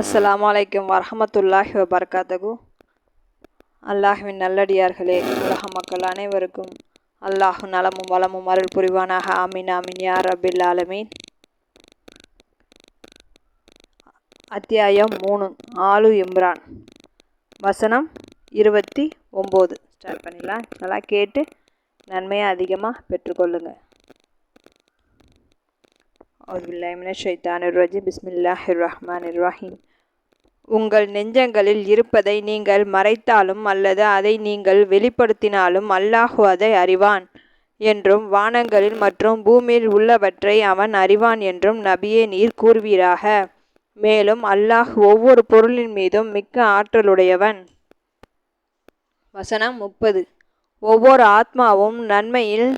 அஸ்ஸலாமு அலைக்கும் வரஹமத்துல்லாஹி வபர்காத்தகு அல்லாஹுவின் நல்லடியார்களே உலக மக்கள் அனைவருக்கும் அல்லாஹு நலமும் வளமும் அருள் புரிவானாக. ஆமீன் ஆமீன். யார் அபில் ஆலமீன். அத்தியாயம் மூணு ஆலு இம்ரான். வசனம் இருபத்தி ஒம்பது. ஸ்டார்ட் பண்ணிடலாம். நல்லா கேட்டு நன்மையை அதிகமாக பெற்றுக்கொள்ளுங்க. அவுதுபில்லாமின ஷைத்தான் ரஜி பிஸ்மில்லாஹிர் ரஹ்மான் ரஹீம். உங்கள் நெஞ்சங்களில் இருப்பதை நீங்கள் மறைத்தாலும் அல்லது அதை நீங்கள் வெளிப்படுத்தினாலும் அல்லாஹு அதை அறிவான் என்றும் வானங்களில் மற்றும் பூமியில் உள்ளவற்றை அவன் அறிவான் என்றும் நபியே நீர் கூறுவீராக. மேலும் அல்லாஹ் ஒவ்வொரு பொருளின் மீதும் மிக்க ஆற்றலுடையவன். வசனம் முப்பது. ஒவ்வொரு ஆத்மாவும் நன்மையில்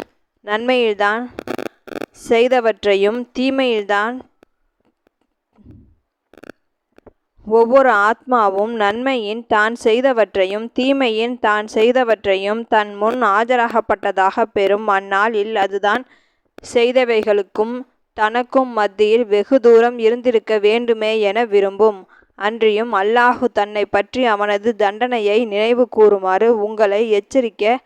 நன்மையில்தான் செய்தவற்றையும் தீமையில்தான் ஒவ்வொரு ஆத்மாவும் நன்மையின் தான் செய்தவற்றையும் தீமையின் தான் செய்தவற்றையும் தன் முன் ஆஜராகப்பட்டதாக பெறும் அந்நாளில் அதுதான் செய்தவைகளுக்கும் தனக்கும் மத்தியில் வெகு தூரம் இருந்திருக்க வேண்டுமே என விரும்பும். அன்றியும் அல்லாஹு தன்னை பற்றி அவனது தண்டனையை நினைவு கூறுமாறு உங்களை எச்சரிக்க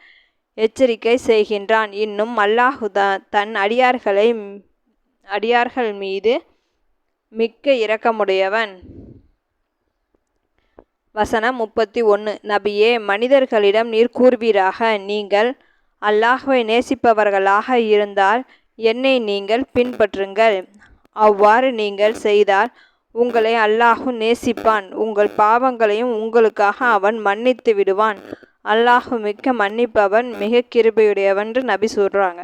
எச்சரிக்கை செய்கின்றான். இன்னும் அல்லாஹு தன் அடியார்களை அடியார்கள் மீது மிக்க இரக்கமுடையவன். வசனம் முப்பத்தி ஒன்று நபியே மனிதர்களிடம் நீர் கூறுவீராக நீங்கள் அல்லாஹுவை நேசிப்பவர்களாக இருந்தால் என்னை நீங்கள் பின்பற்றுங்கள். அவ்வாறு நீங்கள் செய்தால் உங்களை அல்லாஹு நேசிப்பான். உங்கள் பாவங்களையும் உங்களுக்காக அவன் மன்னித்து விடுவான். அல்லாஹு மிக்க மன்னிப்பவன் மிக கிருபையுடையவன் நபி சொல்கிறாங்க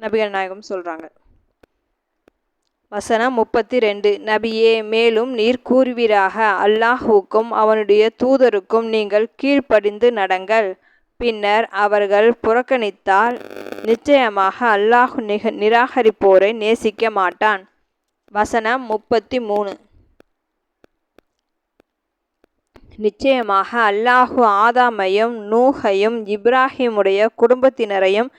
நபிகள் நாயகம் சொல்கிறாங்க வசனம் முப்பத்தி ரெண்டு நபியே மேலும் நீர் கூறுவீராக. அல்லாஹுக்கும் அவனுடைய தூதருக்கும் நீங்கள் கீழ்ப்படிந்து நடங்கள். பின்னர் அவர்கள் புறக்கணித்தால் நிச்சயமாக அல்லாஹு நிக நிராகரிப்போரை நேசிக்க மாட்டான். வசனம் முப்பத்தி மூணு நிச்சயமாக அல்லாஹு ஆதாமையும் நூஹையும் இப்ராஹிமுடைய குடும்பத்தினரையும்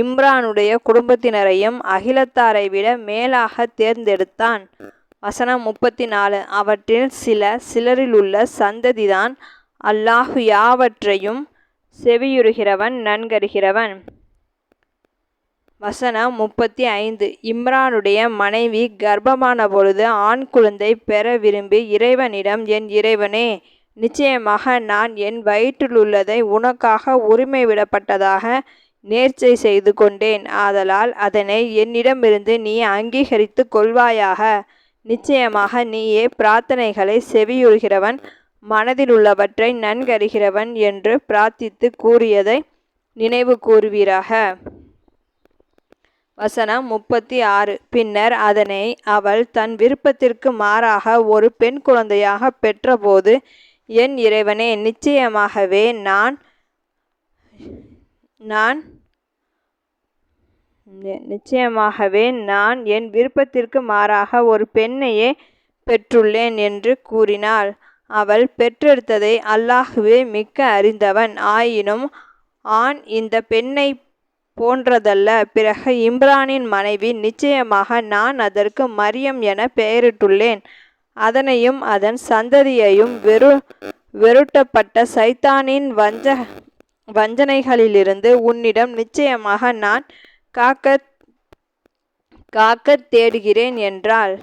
இம்ரானுடைய குடும்பத்தினரையும் அகிலத்தாரை விட மேலாக தேர்ந்தெடுத்தான். வசனம் முப்பத்தி நாலு அவற்றில் சில சிலரிலுள்ள சந்ததிதான் அல்லாஹு யாவற்றையும் செவியுறுகிறவன் நன்கருகிறவன் வசனம் முப்பத்தி ஐந்து இம்ரானுடைய மனைவி கர்ப்பமான பொழுது ஆண் குழந்தை பெற விரும்பி இறைவனிடம் என் இறைவனே நிச்சயமாக நான் என் வயிற்றிலுள்ளதை உனக்காக உரிமை விடப்பட்டதாக நேர்ச்சை செய்து கொண்டேன். ஆதலால் அதனை என்னிடமிருந்து நீ அங்கீகரித்து கொள்வாயாக. நிச்சயமாக நீயே பிரார்த்தனைகளை செவியுறுகிறவன் மனதில் உள்ளவற்றை நன்கறிகிறவன் என்று பிரார்த்தித்து கூறியதை நினைவு கூறுவீராக. வசனம் முப்பத்தி ஆறு பின்னர் அதனை அவள் தன் விருப்பத்திற்கு மாறாக ஒரு பெண் குழந்தையாக பெற்றபோது என் இறைவனே நிச்சயமாகவே நான் நான் நிச்சயமாகவே நான் என் விருப்பத்திற்கு மாறாக ஒரு பெண்ணையே பெற்றுள்ளேன் என்று கூறினாள். அவள் பெற்றெடுத்ததை அல்லாஹுவே மிக்க அறிந்தவன். ஆயினும் ஆண் இந்த பெண்ணை போன்றதல்ல. பிறகு இம்ரானின் மனைவி நிச்சயமாக நான் அதற்கு மரியம் என பெயரிட்டுள்ளேன். அதனையும் அதன் சந்ததியையும் வெறு வெருட்டப்பட்ட சைத்தானின் வஞ்ச வஞ்சனைகளிலிருந்து உன்னிடம் நிச்சயமாக நான் காக்க காக்க தேடுகிறேன் என்றாள்.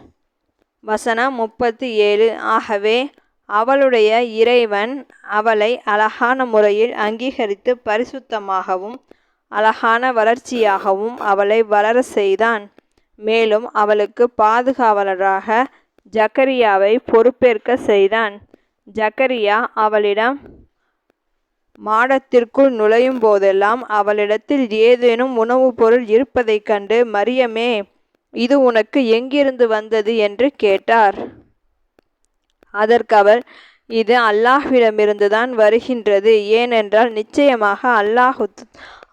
வசனம் முப்பத்தி ஏழு. ஆகவே அவளுடைய இறைவன் அவளை அழகான முறையில் அங்கீகரித்து பரிசுத்தமாகவும் அழகான வளர்ச்சியாகவும் அவளை வளர செய்தான். மேலும் அவளுக்கு பாதுகாவலராக ஜக்கரியாவை பொறுப்பேற்க செய்தான். ஜக்கரியா அவளிடம் மாடத்திற்குள் நுழையும் போதெல்லாம் அவளிடத்தில் ஏதேனும் உணவுப் பொருள் இருப்பதைக் கண்டு மரியமே இது உனக்கு எங்கிருந்து வந்தது? என்று கேட்டார். அதற்கு அவர் இது அல்லாஹ்விடமிருந்துதான் வருகின்றது. ஏனென்றால் நிச்சயமாக அல்லாஹு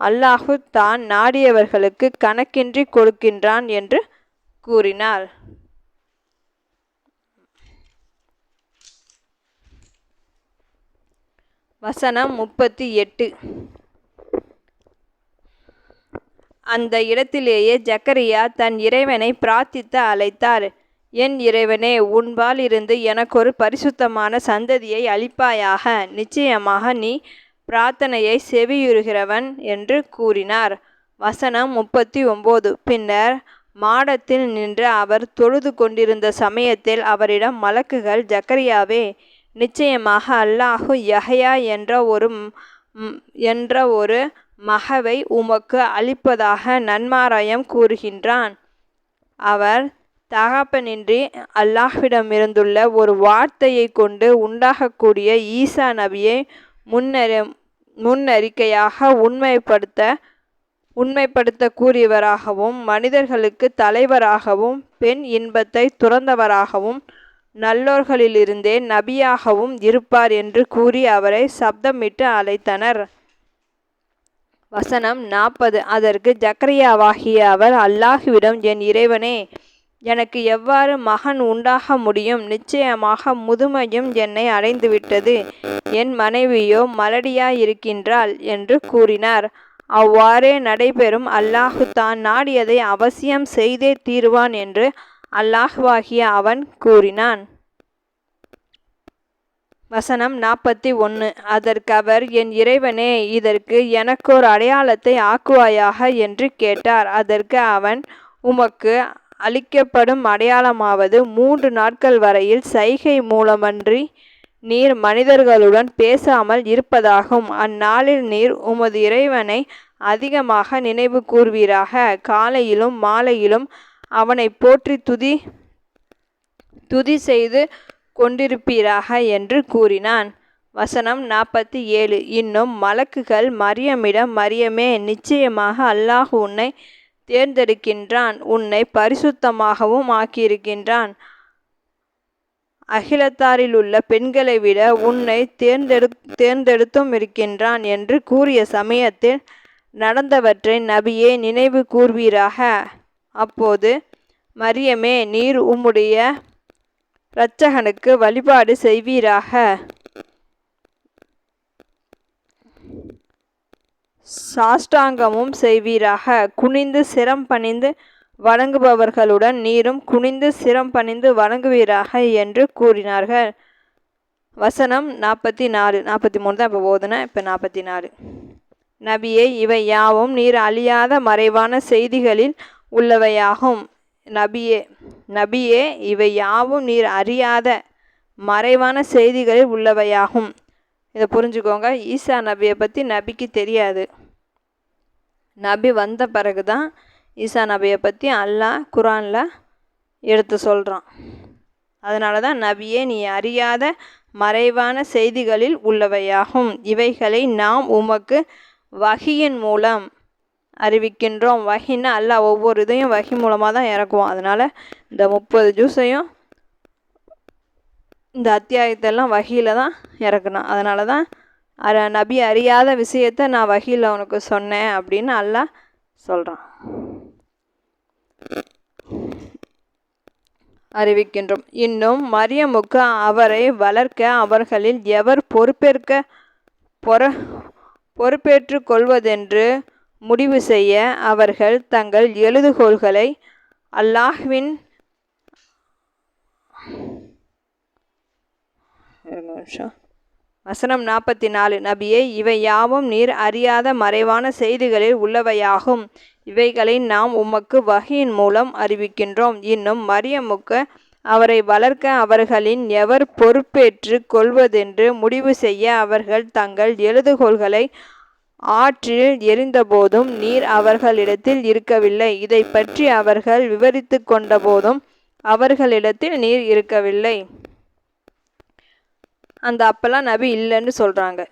அல்லாஹு தான் நாடியவர்களுக்கு கணக்கின்றி கொடுக்கின்றான் என்று கூறினார். வசனம் முப்பத்தி எட்டு. அந்த இடத்திலேயே ஜக்கரியா தன் இறைவனை பிரார்த்தித்து அழைத்தார். என் இறைவனே உன்பால் இருந்து எனக்கொரு பரிசுத்தமான சந்ததியை அளிப்பாயாக. நிச்சயமாக நீ பிரார்த்தனையை செவியுறுகிறவன் என்று கூறினார். வசனம் முப்பத்தி ஒம்போது பின்னர் மாடத்தில் நின்று அவர் தொழுது கொண்டிருந்த சமயத்தில் அவரிடம் மலக்குகள் ஜக்கரியாவே நிச்சயமாக அல்லாஹு யஹயா என்ற ஒரு என்ற ஒரு மகவை உமக்கு அளிப்பதாக நன்மாராயம் கூறுகின்றான். அவர் தகப்பனின்றி அல்லாஹ்விடமிருந்துள்ள ஒரு வார்த்தையை கொண்டு உண்டாகக்கூடிய ஈசா நபியை முன்னறி முன்னறிக்கையாக உண்மைப்படுத்த உண்மைப்படுத்த கூறியவராகவும் மனிதர்களுக்கு தலைவராகவும் பெண் இன்பத்தை துறந்தவராகவும் நல்லோர்களிலிருந்தே நபியாகவும் இருப்பார் என்று கூறி அவரை சப்தமிட்டு அழைத்தனர். வசனம் நாற்பது. அதற்கு ஜக்கரியாவாகிய அவர் அல்லாஹுவிடம் என் இறைவனே எனக்கு எவ்வாறு மகன் உண்டாக முடியும்? நிச்சயமாக முதுமையும் என்னை அடைந்துவிட்டது. என் மனைவியோ மலடியாயிருக்கின்றாள் என்று கூறினார். அவ்வாறே நடைபெறும். அல்லாஹு தான் நாடியதை அவசியம் செய்தே தீருவான் என்று அல்லாஹ்வாகிய அவன் கூறினான். வசனம் நாற்பத்தி ஒன்று அதற்கு அவர் என் இறைவனே இதற்கு எனக்கோர் அடையாளத்தை ஆக்குவாயாக என்று கேட்டார். அதற்கு அவன் உமக்கு அளிக்கப்படும் அடையாளமாவது மூன்று நாட்கள் வரையில் சைகை மூலமன்றி நீர் மனிதர்களுடன் பேசாமல் இருப்பதாகும். அந்நாளில் நீர் உமது இறைவனை அதிகமாக நினைவு கூர்வீராக. காலையிலும் மாலையிலும் அவனை போற்றி துதி துதி செய்து கொண்டிருப்பீராக என்று கூறினான். வசனம் நாற்பத்தி ஏழு. இன்னும் மலக்குகள் மரியமிடம் மரியமே நிச்சயமாக அல்லாஹ் உன்னை தேர்ந்தெடுக்கின்றான் உன்னை பரிசுத்தமாகவும் ஆக்கியிருக்கின்றான். அகிலத்தாரில் உள்ள பெண்களை விட உன்னை தேர்ந்தெடு தேர்ந்தெடுத்தும் இருக்கின்றான் என்று கூறிய சமயத்தில் நடந்தவற்றை நபியே நினைவு கூர்வீராக. அப்போது மரியமே நீர் உம்முடைய இரட்சகனுக்கு வழிபாடு செய்வீராக? சாஷ்டாங்கமும் செய்வீராக? குனிந்து சிரம் பணிந்து வணங்குபவர்களுடன் நீரும் குனிந்து சிரம் பணிந்து வணங்குவீராக? என்று கூறினார்கள். வசனம் நாற்பத்தி நாலு நாற்பத்தி மூணு தான் இப்போ போதுன இப்போ நாற்பத்தி நாலு நபியே இவை யாவும் நீர் அழியாத மறைவான செய்திகளில் உள்ளவையாகும். நபியே நபியே இவை யாவும் நீர் அறியாத மறைவான செய்திகளில் உள்ளவையாகும். இதை புரிஞ்சுக்கோங்க. ஈசா நபியை பற்றி நபிக்கு தெரியாது. நபி வந்த பிறகு தான் ஈசா நபியை பற்றி அல்லாஹ் குரானில் எடுத்து சொல்கிறான் அதனால தான் நபியே நீ அறியாத மறைவான செய்திகளில் உள்ளவையாகும். இவைகளை நாம் உமக்கு வகியின் மூலம் அறிவிக்கின்றோம். வகின்னா அல்ல ஒவ்வொரு இதையும் வகி மூலமாக தான் இறக்குவோம் அதனால் இந்த முப்பது ஜூஸையும் இந்த அத்தியாயத்தெல்லாம் வகையில் தான் இறக்கணும். அதனால தான் அர நபி அறியாத விஷயத்த நான் வகையில் அவனுக்கு சொன்னேன் அப்படின்னு அல்லா சொல்கிறான் அறிவிக்கின்றோம். இன்னும் மரியமுக்கு அவரை வளர்க்க அவர்களில் எவர் பொறுப்பேற்க பொற பொறுப்பேற்று கொள்வதென்று முடிவு செய்ய அவர்கள் தங்கள் எழுதுகோள்களை அல்லாஹ்வின் வசனம் நாற்பத்தி நாலு நபியே இவை யாவும் நீர் அறியாத மறைவான செய்திகளில் உள்ளவையாகும். இவைகளை நாம் உமக்கு வகையின் மூலம் அறிவிக்கின்றோம். இன்னும் மரியமுக்கு அவரை வளர்க்க அவர்களின் எவர் பொறுப்பேற்று கொள்வதென்று முடிவு செய்ய அவர்கள் தங்கள் எழுதுகோள்களை ஆற்றில் எரிந்தபோதும் நீர் அவர்களிடத்தில் இருக்கவில்லை. இதை பற்றி அவர்கள் விவரித்து கொண்டபோதும் அவர்களிடத்தில் நீர் இருக்கவில்லை. அந்த அப்பெல்லாம் நபி இல்லைன்னு சொல்கிறாங்க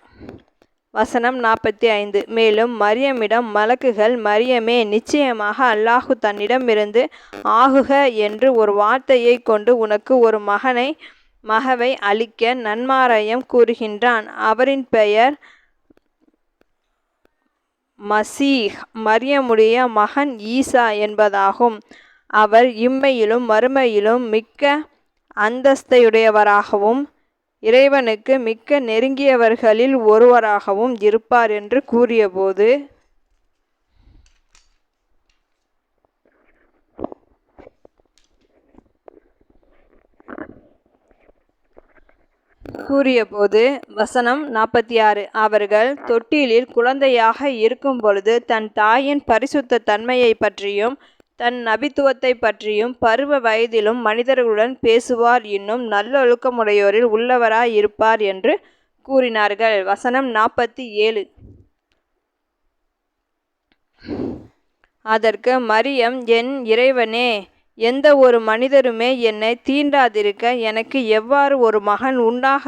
வசனம் நாற்பத்தி ஐந்து மேலும் மரியமிடம் மலக்குகள் மரியமே நிச்சயமாக அல்லாஹு தன்னிடமிருந்து ஆகுக என்று ஒரு வார்த்தையை கொண்டு உனக்கு ஒரு மகனை மகவை அளிக்க நன்மாராயம் கூறுகின்றான். அவரின் பெயர் மசீஹ் மரியமுடைய மகன் ஈசா என்பதாகும். அவர் இம்மையிலும் மறுமையிலும் மிக்க அந்தஸ்தையுடையவராகவும் இறைவனுக்கு மிக்க நெருங்கியவர்களில் ஒருவராகவும் இருப்பார் என்று கூறியபோது கூறியபோது வசனம் நாற்பத்தி ஆறு அவர்கள் தொட்டிலில் குழந்தையாக இருக்கும் பொழுது தன் தாயின் பரிசுத்த தன்மையை பற்றியும் தன் நபித்துவத்தை பற்றியும் பருவ வயதிலும் மனிதர்களுடன் பேசுவார் இன்னும் நல்லொழுக்கமுடையோரில் உள்ளவராய் இருப்பார் என்று கூறினார்கள். வசனம் நாற்பத்தி ஏழு. அதற்கு மரியம் என் இறைவனே எந்த ஒரு மனிதருமே என்னை தீண்டாதிருக்க எனக்கு எவ்வாறு ஒரு மகன் உண்டாக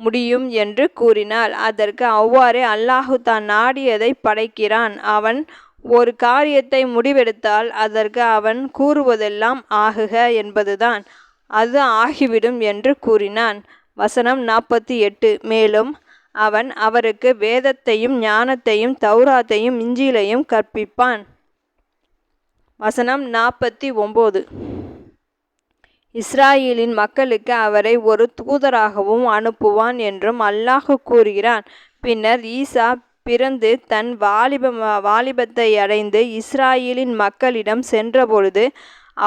முடியும் என்று கூறினாள். அதற்கு அவ்வாறே அல்லாஹு தான் நாடியதை படைக்கிறான். அவன் ஒரு காரியத்தை முடிவெடுத்தால் அதற்கு அவன் கூறுவதெல்லாம் ஆகுக என்பதுதான். அது ஆகிவிடும் என்று கூறினான். வசனம் நாற்பத்தி எட்டு. மேலும் அவன் அவருக்கு வேதத்தையும் ஞானத்தையும் தௌராத்தையும் இஞ்சிலையும் கற்பிப்பான். வசனம் நாற்பத்தி ஒம்பது. இஸ்ராயேலின் மக்களுக்கு அவரை ஒரு தூதராகவும் அனுப்புவான் என்றும் அல்லாஹு கூறுகிறான். பின்னர் ஈசா பிறந்து தன் வாலிப வாலிபத்தை அடைந்து இஸ்ராயேலின் மக்களிடம் சென்றபொழுது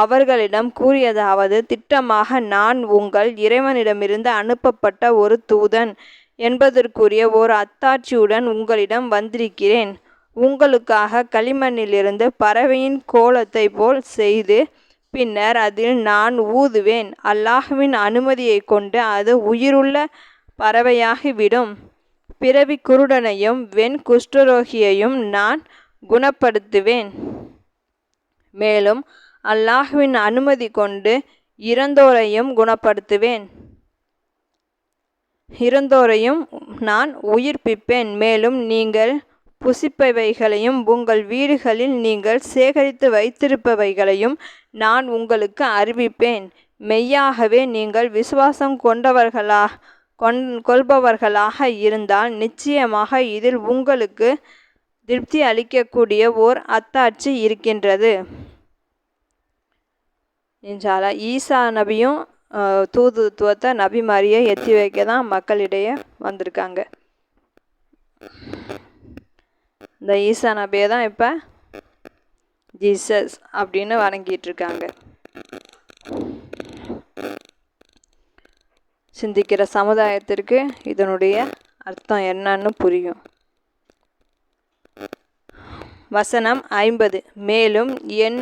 அவர்களிடம் கூறியதாவது திட்டமாக நான் உங்கள் இறைவனிடமிருந்து அனுப்பப்பட்ட ஒரு தூதன் என்பதற்குரிய ஓர் அத்தாட்சியுடன் உங்களிடம் வந்திருக்கிறேன். உங்களுக்காக களிமண்ணிலிருந்து பறவையின் கோலத்தை போல் செய்து பின்னர் அதில் நான் ஊதுவேன். அல்லாஹுவின் அனுமதியை கொண்டு அது உயிருள்ள பறவையாகிவிடும். பிறவி குருடனையும் வெண் குஷ்டரோகியையும் நான் குணப்படுத்துவேன். மேலும் அல்லாஹுவின் அனுமதி கொண்டு இறந்தோரையும் குணப்படுத்துவேன். இறந்தோரையும் நான் உயிர்ப்பிப்பேன். மேலும் நீங்கள் புசிப்பவைகளையும் உங்கள் வீடுகளில் நீங்கள் சேகரித்து வைத்திருப்பவைகளையும் நான் உங்களுக்கு அறிவிப்பேன். மெய்யாகவே நீங்கள் விசுவாசம் கொண்டவர்களா கொண் கொள்பவர்களாக இருந்தால் நிச்சயமாக இதில் உங்களுக்கு திருப்தி அளிக்கக்கூடிய ஓர் அத்தாட்சி இருக்கின்றது. இன்ஷாலா ஈசா நபியும் தூதுத்துவத்தை நபி மாதிரியே எத்தி வைக்க தான் மக்களிடையே வந்திருக்காங்க. இந்த ஈசா நபியை தான் இப்போ ஜீசஸ் அப்படின்னு வணங்கிட்டு இருக்காங்க சிந்திக்கிற சமுதாயத்திற்கு இதனுடைய அர்த்தம் என்னன்னு புரியும். வசனம் ஐம்பது. மேலும் என்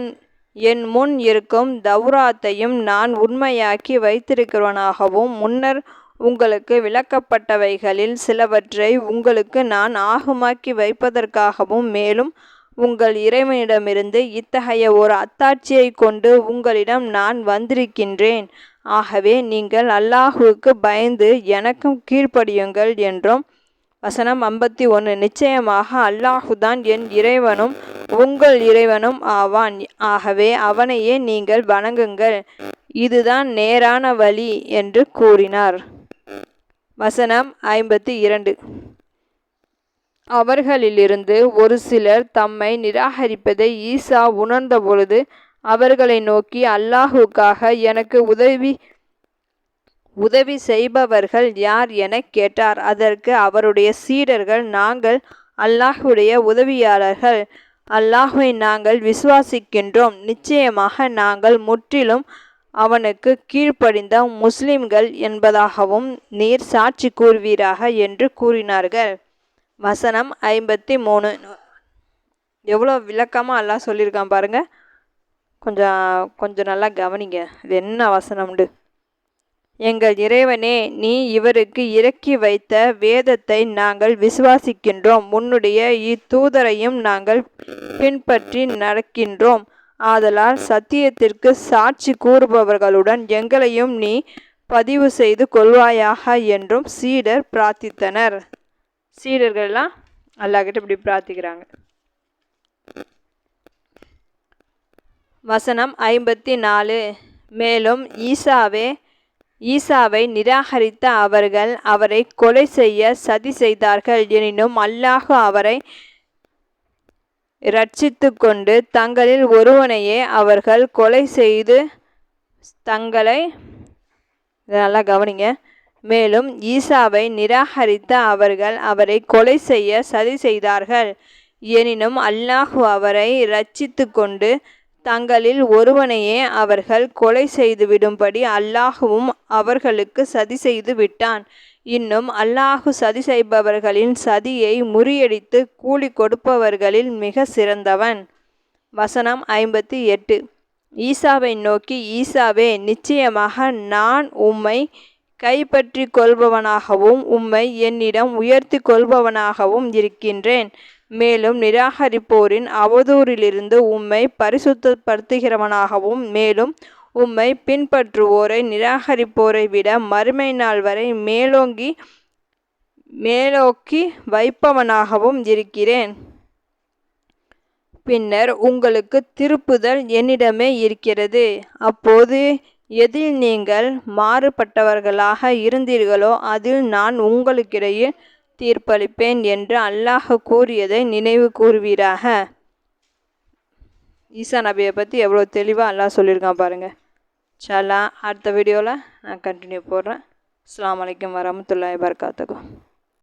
என் முன் இருக்கும் தௌராத்தையும் நான் உண்மையாக்கி வைத்திருக்கிறவனாகவும் முன்னர் உங்களுக்கு விளக்கப்பட்டவைகளில் சிலவற்றை உங்களுக்கு நான் ஆகுமாக்கி வைப்பதற்காகவும் மேலும் உங்கள் இறைவனிடமிருந்து இத்தகைய ஒரு அத்தாட்சியை கொண்டு உங்களிடம் நான் வந்திருக்கின்றேன். ஆகவே நீங்கள் அல்லாஹுவுக்கு பயந்து எனக்கும் கீழ்ப்படியுங்கள் என்றும் வசனம் ஐம்பத்தி ஒன்று நிச்சயமாக அல்லாஹுதான் என் இறைவனும் உங்கள் இறைவனும் ஆவான். ஆகவே அவனையே நீங்கள் வணங்குங்கள். இதுதான் நேரான வழி என்று கூறினார். வசனம் ஐம்பத்தி இரண்டு. அவர்களிலிருந்து ஒரு சிலர் தம்மை நிராகரிப்பதை ஈசா உணர்ந்தபொழுது அவர்களை நோக்கி அல்லாஹுக்காக எனக்கு உதவி உதவி செய்பவர்கள் யார் என கேட்டார். அதற்கு அவருடைய சீடர்கள் நாங்கள் அல்லாஹுடைய உதவியாளர்கள். அல்லாஹுவை நாங்கள் விசுவாசிக்கின்றோம். நிச்சயமாக நாங்கள் முற்றிலும் அவனுக்கு கீழ்ப்படிந்த முஸ்லிம்கள் என்பதாகவும் நீர் சாட்சி கூறுவீராக என்று கூறினார்கள். வசனம் ஐம்பத்தி மூணு எவ்வளோ விளக்கமாக எல்லாம் சொல்லியிருக்கான் பாருங்கள் கொஞ்சம் கொஞ்சம் நல்லா கவனிங்க. இது என்ன வசனம்ண்டு? எங்கள் இறைவனே நீ இவருக்கு இறக்கி வைத்த வேதத்தை நாங்கள் விசுவாசிக்கின்றோம். உன்னுடைய இத்தூதரையும் நாங்கள் பின்பற்றி நடக்கின்றோம். ஆதலால் சத்தியத்திற்கு சாட்சி கூறுபவர்களுடன் எங்களையும் நீ பதிவு செய்து கொள்வாயாக என்றும் சீடர் பிரார்த்தித்தனர். சீடர்கள்லாம் அல்லாஹிட்ட இப்படி பிரார்த்திக்கிறாங்க. வசனம் ஐம்பத்தி நாலு மேலும் ஈசாவே ஈசாவை நிராகரித்த அவர்கள் அவரை கொலை செய்ய சதி செய்தார்கள். எனினும் அல்லாஹு அவரை இரட்சித்து கொண்டு தங்களில் ஒருவனையே அவர்கள் கொலை செய்து தங்களை நல்லா கவனிங்க. மேலும் ஈசாவை நிராகரித்த அவர்கள் அவரை கொலை செய்ய சதி செய்தார்கள். எனினும் அல்லாஹு அவரை ரட்சித்து கொண்டு தங்களில் ஒருவனையே அவர்கள் கொலை செய்துவிடும்படி அல்லாஹுவும் அவர்களுக்கு சதி செய்து விட்டான். இன்னும் அல்லாஹு சதி செய்பவர்களின் சதியை முறியடித்து கூலி கொடுப்பவர்களில் மிக சிறந்தவன். வசனம் ஐம்பத்தி எட்டு. ஈசாவை நோக்கி ஈசாவே நிச்சயமாக நான் உம்மை கைப்பற்றி கொள்பவனாகவும் உம்மை என்னிடம் உயர்த்தி கொள்பவனாகவும் இருக்கின்றேன். மேலும் நிராகரிப்போரின் அவதூறிலிருந்து உம்மை பரிசுத்தப்படுத்துகிறவனாகவும் மேலும் உம்மை பின்பற்றுவோரை நிராகரிப்போரை விட மறுமை நாள் வரை மேலோங்கி மேலோக்கி வைப்பவனாகவும் இருக்கிறேன். பின்னர் உங்களுக்கு திருப்புதல் என்னிடமே இருக்கிறது. அப்போது எதில் நீங்கள் மாறுபட்டவர்களாக இருந்தீர்களோ அதில் நான் உங்களுக்கிடையே தீர்ப்பளிப்பேன் என்று அல்லாஹ் கூறியதை நினைவு கூறுவீராக. ஈசா நபியை பற்றி எவ்வளோ தெளிவாக அல்லாஹ் சொல்லியிருக்கான் பாருங்கள் சலா அடுத்த வீடியோவில் நான் கண்டினியூ போடுறேன். அஸ்லாம் வலைக்கம் வரமத்துல்லாய் வர்காத்துக்கும்